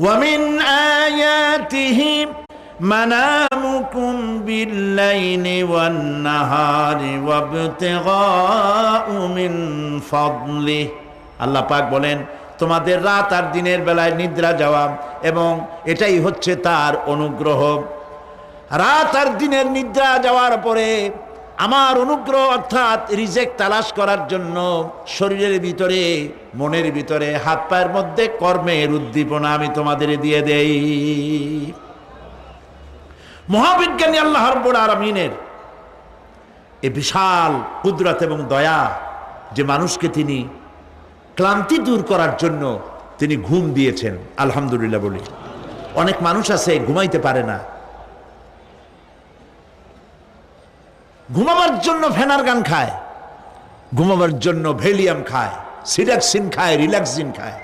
ومن آياته منامكم بالليل والنهار وابتغاء من فضله আল্লাহ পাক বলেন তোমাদের রাত আর দিনের বেলায় নিদ্রা যাওয়া এবং এটাই হচ্ছে তার অনুগ্রহ রাত আর দিনের নিদ্রা যাওয়ার পরে আমার অনুগ্রহ অর্থাৎ রিজেক্ট তালাশ করার জন্য শরীরের ভিতরে, মনের ভিতরে, হাত পায়ের মধ্যে কর্মের উদ্দীপনা আমি তোমাদের দিয়ে দেই। মহাবিজ্ঞানী আল্লাহ রব্বুল আলমিনের এ বিশাল কুদরত এবং দয়া যে মানুষকে তিনি ক্লান্তি দূর করার জন্য তিনি ঘুম দিয়েছেন, আলহামদুলিল্লাহ বলি। অনেক মানুষ আছে, ঘুমাইতে পারে না। ঘুমাবার জন্য ফেনার গান খায় ঘুমাবার জন্য ভেলিয়াম খায় সিডাক্সিন খায় রিল্যাক্সিন খায়।